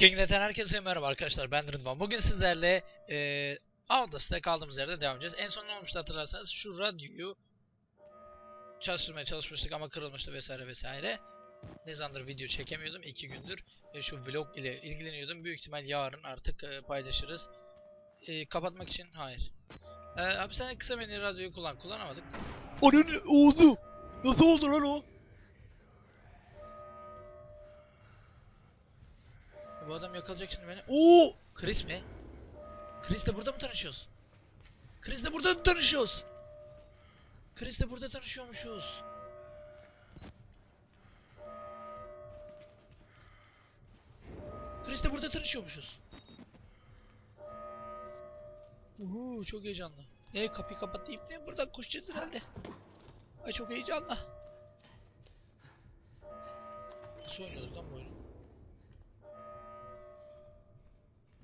Kinglet'ten herkese merhaba arkadaşlar ben Rıdvan. Bugün sizlerle eee Audaca'da kaldığımız yerde devam edeceğiz. En son ne olmuştu hatırlarsanız şu radyoyu çalıştırmaya çalışmıştık ama kırılmıştı vesaire vesaire. Ne zamandır video çekemiyordum 2 gündür. E, şu vlog ile ilgileniyordum. Büyük ihtimal yarın artık e, paylaşırız. E, kapatmak için hayır. E, abi sen kısa beni radyoyu kullan. Kullanamadık. Onun oldu. Nasıl oldu lan o? Bu adam yakalayacak şimdi beni. Oo! Chris mi? Chris'le burada mı tanışıyoruz? Chris'le burada mı tanışıyoruz? Chris'le burada tanışıyormuşuz. Chris'le burada tanışıyormuşuz. Uhu çok heyecanlı. Ne kapıyı kapatayım ne buradan koşacağız herhalde. Ay çok heyecanlı. Nasıl oynuyoruz lan bu oyunu?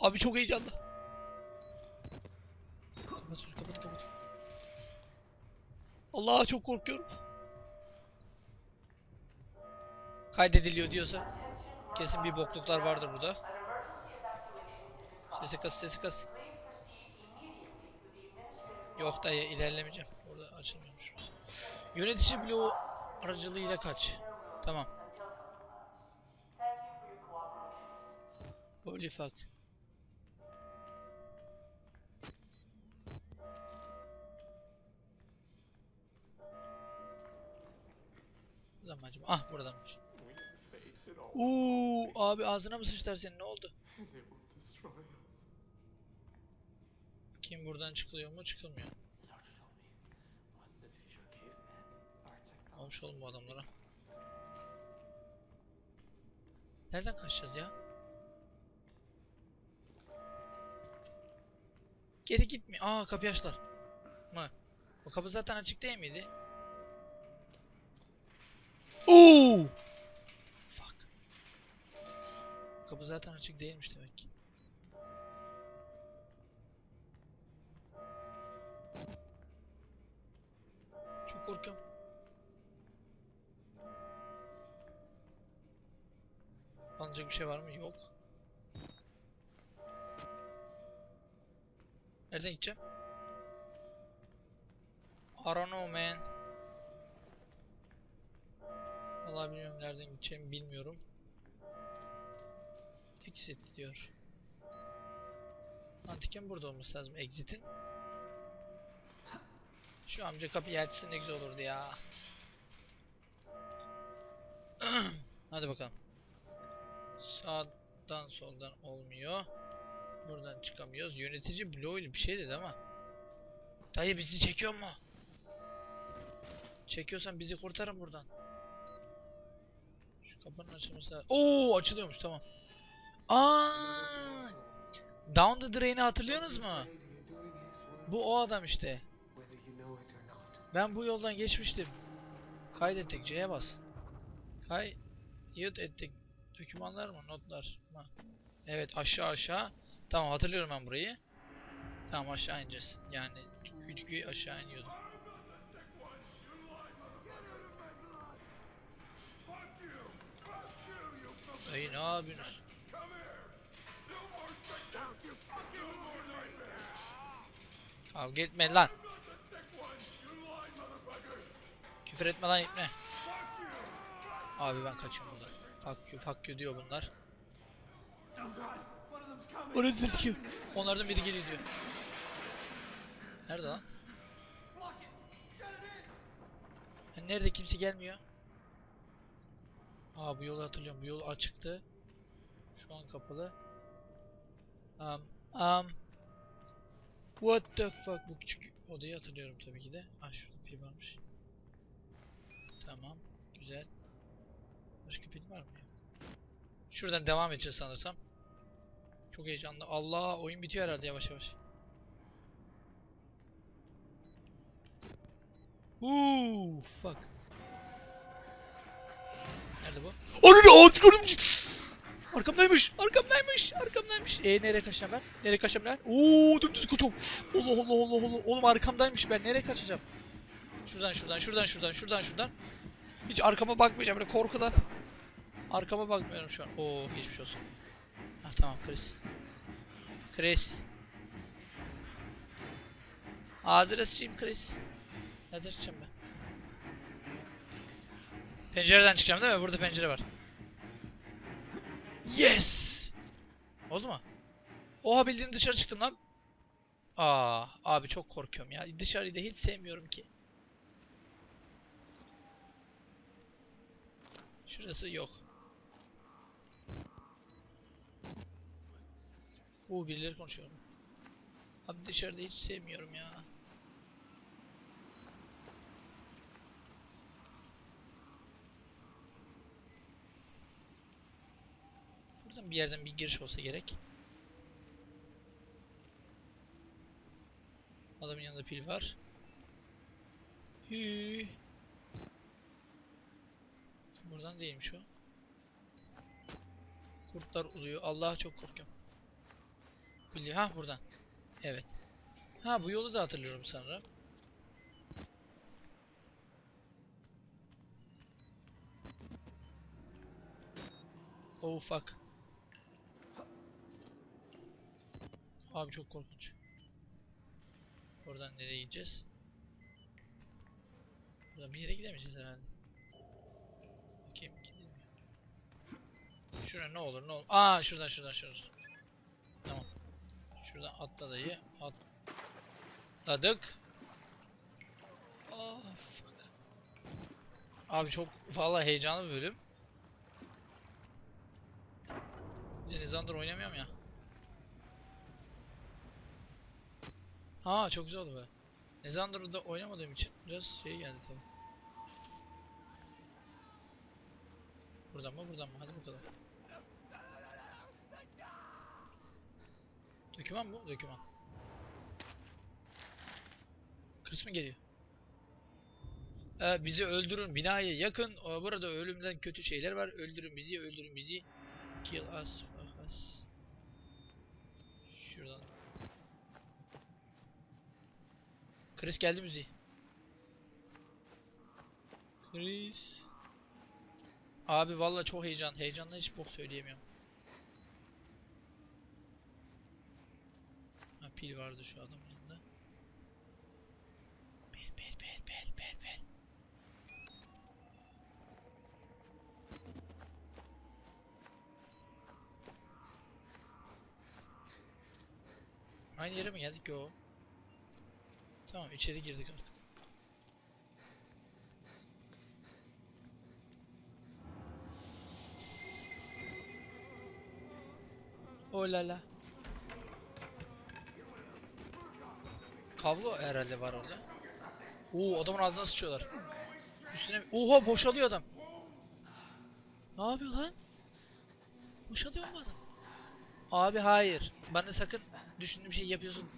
Abi çok heyecanlı. Allah çok korkuyorum. Kaydediliyor diyorsa kesin bir bokluklar vardır burada. Sesi kas sesi kas. Yok dayı ilerlemeyeceğim. Orada açılmıyormuş. Yönetici bloğu aracılığıyla kaç. Tamam. Holy fuck. Buradan mı acaba? Ah buradanmış. Uuu abi ağzına mı sıçtılar senin ne oldu? Kim buradan çıkılıyor mu çıkılmıyor. Olmuş oğlum bu adamlara. Nereden kaçacağız ya? Geri gitmiyor. Aa kapıyı açtılar. Mı? O kapı zaten açık değil miydi? Oo! Fuck. Kapı zaten açık değilmiş demek ki. Çok korkuyorum. Alınacak bir şey var mı? Yok. Nereden gideceğim? I don't know man. Vallahi bilmiyorum nereden gideceğimi bilmiyorum. Exit diyor. Mantıken burada olması lazım exit'in. Şu amca kapıyı açsa ne güzel olurdu ya. Hadi bakalım. Sağdan soldan olmuyor. Buradan çıkamıyoruz. Yönetici bloğuyla bir şey dedi ama. Dayı bizi çekiyor mu? Çekiyorsan bizi kurtarın buradan. Kapının açılması lazım. Oo açılıyormuş tamam. Aa! Down the Drain'i hatırlıyorsunuz mu? Bu o adam işte. Ben bu yoldan geçmiştim. Kaydettik C'ye bas. Kayıt ettik. Dokümanlar mı? Notlar mı? Evet aşağı aşağı. Tamam hatırlıyorum ben burayı. Tamam aşağı ineceğiz. Yani kütükü aşağı iniyordum. Dayı ne yapıyorsunuz? Kavga etme lan. Küfür etme lan ipne. Abi ben kaçıyorum buradan. Fuck you, fuck you diyor bunlar. Orada gözüküyor. Onlardan biri geliyor diyor. Nerede lan? Ha, nerede kimse gelmiyor? Aa bu yolu hatırlıyorum. Bu yol açıktı. Şu an kapalı. Um, um. What the fuck? Bu küçük odayı hatırlıyorum tabii ki de. Ah şurada pil varmış. Tamam. Güzel. Başka pil var mı? Şuradan devam edeceğiz sanırsam. Çok heyecanlı. Allah oyun bitiyor herhalde yavaş yavaş. Uuu fuck. Nerede bu? Onu ne çıkardım. Arkamdaymış, arkamdaymış, arkamdaymış. E nereye kaçacağım ben? Nereye kaçacağım ben? Oo dümdüz koçum. Allah Allah Allah Allah. Oğlum arkamdaymış ben. Nereye kaçacağım? Şuradan şuradan şuradan şuradan şuradan şuradan. Hiç arkama bakmayacağım böyle korkudan. Arkama bakmıyorum şu an. Oo geçmiş olsun. tamam Chris. Chris. Ağzına sıçayım Chris. Nereden çıkacağım ben? Pencereden çıkacağım değil mi? Burada pencere var. Yes! Oldu mu? Oha bildiğin dışarı çıktım lan. Aa, abi çok korkuyorum ya. Dışarıyı da hiç sevmiyorum ki. Şurası yok. Oo birileri konuşuyor. Abi dışarıda hiç sevmiyorum ya. Buradan bir yerden bir giriş olsa gerek. Adamın yanında pil var. Hü. Buradan değilmiş o. Kurtlar uluyor. Allah'a çok korkuyorum. Biliyor. Ha buradan. Evet. Ha bu yolu da hatırlıyorum sanırım. Oh fuck. Abi çok korkunç. Oradan nereye gideceğiz? Buradan bir yere gidemeyeceğiz herhalde. Bakayım gidilmiyor. Şuraya ne olur ne olur. Aa şuradan şuradan şuradan. Tamam. Şuradan atla dayı. Atladık. Oh. Abi çok vallahi heyecanlı bir bölüm. Denizandır oynamıyorum ya. Ha çok güzel oldu be. Nezandır'da oynamadığım için biraz şey geldi tabi. Buradan mı buradan mı? Hadi bakalım. Döküman mı? Döküman. Kısmı geliyor. Ee, bizi öldürün. Binaya yakın. Ee, Burada ölümden kötü şeyler var. Öldürün bizi, öldürün bizi. Kill us, us. Şuradan. Chris geldi müziği. Chris. Abi vallahi çok heyecan. Heyecanla hiç bok söyleyemiyorum. Ha pil vardı şu adamın yanında. Pil pil pil pil pil pil. Aynı yere mi geldik? Yo. Tamam içeri girdik artık. Oh la la. Herhalde var orada. Oo adamın ağzına sıçıyorlar. Üstüne Oha boşalıyor adam. Ne yapıyor lan? Boşalıyor mu adam? Abi hayır. Bana sakın düşündüğüm şey yapıyorsun.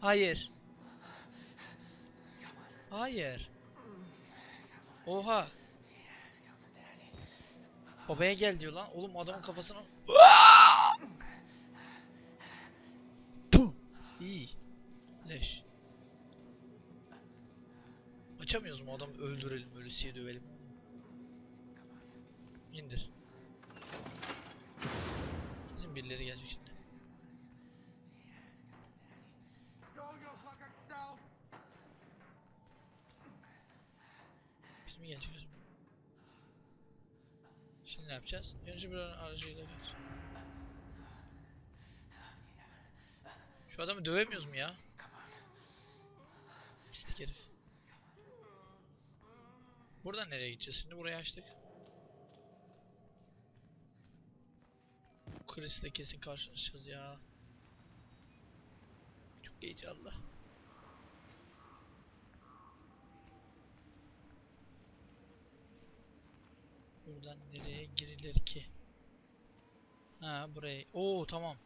Hayır. Hayır. Oha. Babaya gel diyor lan. Oğlum adamın kafasını... Puh. İyi. Leş. Açamıyoruz mu adamı öldürelim ölüsüye dövelim. İndir. Bizim birileri gelecek şimdi. Mi gelecek acaba? Şimdi ne yapacağız? Önce bir aracıyla geç. Şu adamı dövemiyoruz mu ya? Pislik herif. Buradan nereye gideceğiz şimdi? Burayı açtık. Chris'le kesin karşılaşacağız ya. Çok heyecanlı. Buradan nereye girilir ki? Ha buraya. Oo tamam.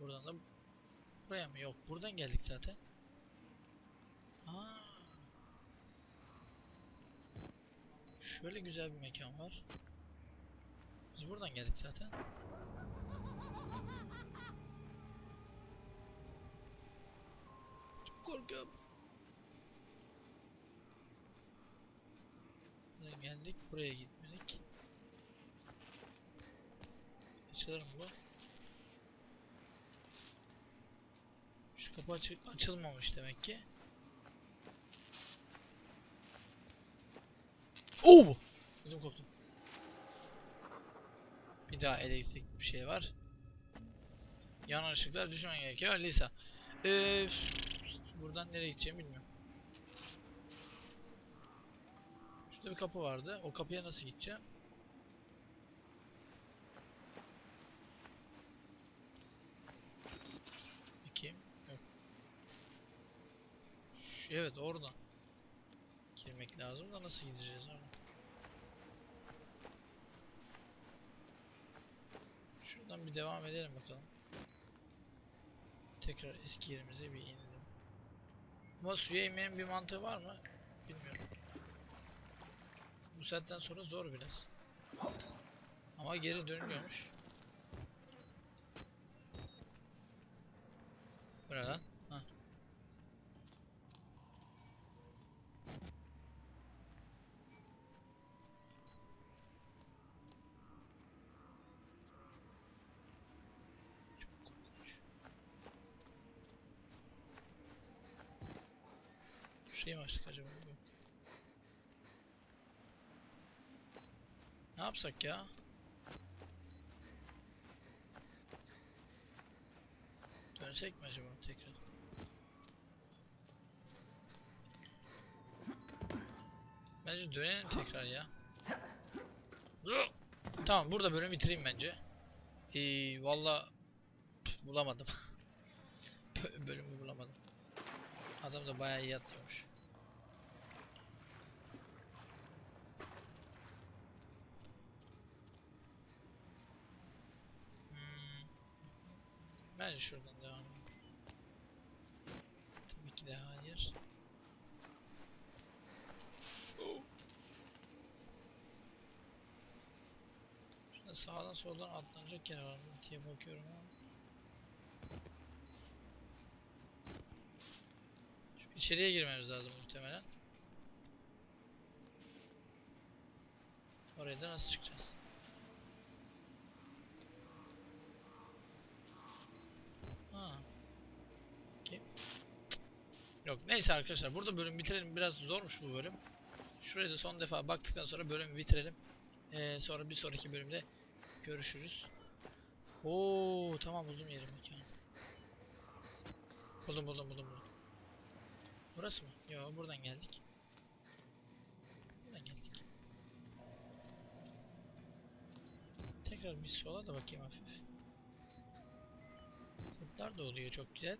Buradan da buraya mı? Yok. Buradan geldik zaten. Aa. Şöyle güzel bir mekan var. Biz buradan geldik zaten. Çok korkuyorum. Geldik. Buraya gitmedik. Açılır mı bu? Şu kapı açı- açılmamış demek ki. Oo! Ödüm koptu. Bir daha elektrik bir şey var. Yanan ışıklar düşman gerekiyor. Lisa. Ee, buradan nereye gideceğimi bilmiyorum. Şurada bir kapı vardı. O kapıya nasıl gideceğim? Şu- evet oradan. Girmek lazım da nasıl gideceğiz oradan? Şuradan bir devam edelim bakalım. Tekrar eski yerimize bir inelim. Ama suya inmenin bir mantığı var mı? Bilmiyorum. Saatten sonra zor biraz. Ama geri dönülüyormuş. Bu ne lan? Hah. Çok korkunç. Şey mi açtık acaba? Yok. Ne yapsak ya? Dönsek mi acaba tekrar? Bence dönelim tekrar ya. Tamam burada bölümü bitireyim bence. Ee, valla bulamadım. Bö- Bölümü bulamadım. Adam da bayağı iyi atlıyormuş. Şuradan devam edelim. Tabii ki de hayır. Oh. Şurada sağdan soldan atlanacak yer var diye bakıyorum ama. Şu içeriye girmemiz lazım muhtemelen. Oraya da nasıl çıkacağız? Yok neyse arkadaşlar burada bölüm bitirelim. Biraz zormuş bu bölüm. Şuraya da son defa baktıktan sonra bölümü bitirelim. Ee, sonra bir sonraki bölümde görüşürüz. Oo tamam buldum yeri mekanı. Buldum buldum buldum buldum. Burası mı? Yo buradan geldik. Buradan geldik. Tekrar bir sola da bakayım hafif. Kurtlar da oluyor çok güzel.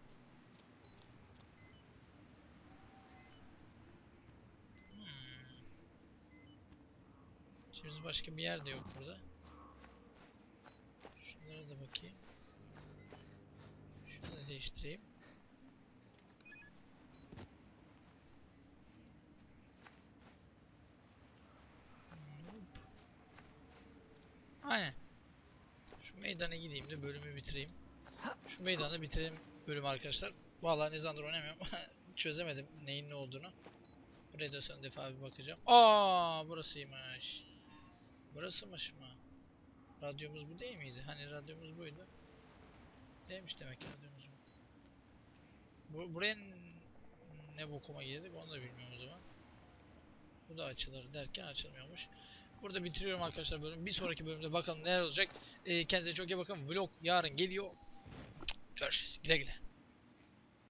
Şimdi başka bir yer de yok burada. Şunlara da bakayım. Şunu da değiştireyim. Aynen. Şu meydana gideyim de bölümü bitireyim. Şu meydanı bitirelim bölüm arkadaşlar. Vallahi ne zamandır oynamıyorum. Çözemedim neyin ne olduğunu. Buraya da son defa bir bakacağım. Aa, burasıymış. Burasıymış mı? Radyomuz bu değil miydi? Hani radyomuz buydu. Değilmiş demek ki radyomuz bu. bu buraya ne bokuma girdik onu da bilmiyorum o zaman. Bu da açılır derken açılmıyormuş. Burada bitiriyorum arkadaşlar bölüm. Bir sonraki bölümde bakalım neler olacak. Ee, kendinize çok iyi bakın. Vlog yarın geliyor. Görüşürüz. Güle güle.